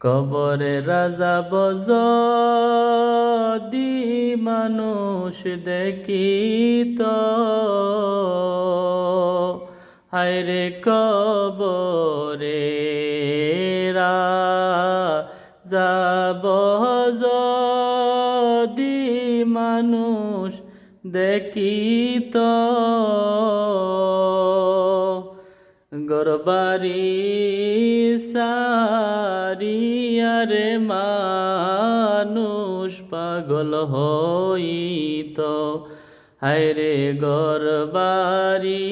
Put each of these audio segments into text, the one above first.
কবরে রাজা বজদি মানুষ দেখিত। হায়রে কবরে রাজা বজদি মানুষ দেখিত। গরবারি সারিয়ারে মানুষ পাগল হইত। হায়রে গরবারি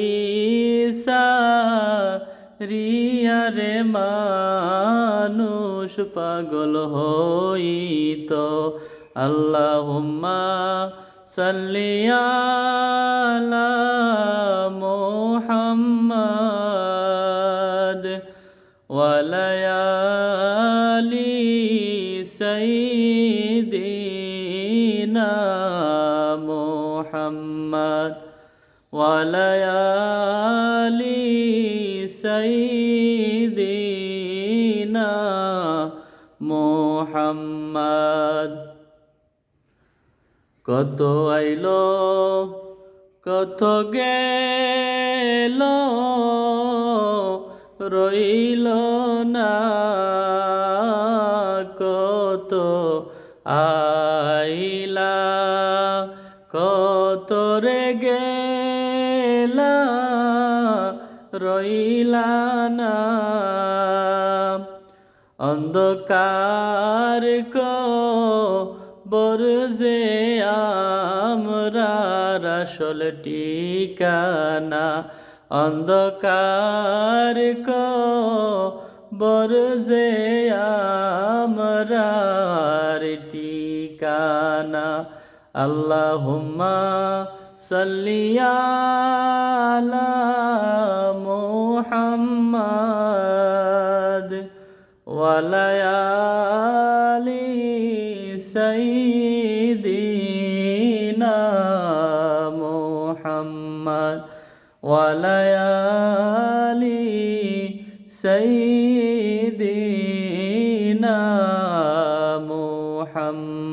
সারিয়ারে মানুষ পাগল হইত। আল্লাহুম্মা সাল্লি আলা মুহাম্মাদ ওয়ালায়ালি সাইয়্যিদিনা মুহাম্মাদ ওয়ালায়ালি সাইয়্যিদিনা মুহাম্মাদ। কত আইলো কত গেল রইল না কত আইলা কত রে গেলা রইলা না। অন্ধকার বরজে আমরা আসল ঠিকানা অন্ধকার বরজে আমরা ঠিকানা। আল্লাহুম্মা সাল্লি আলা মুহাম্মাদ ওয়ালায়ালি সাইয়্যিদিনা وليالي سيدنا محمد.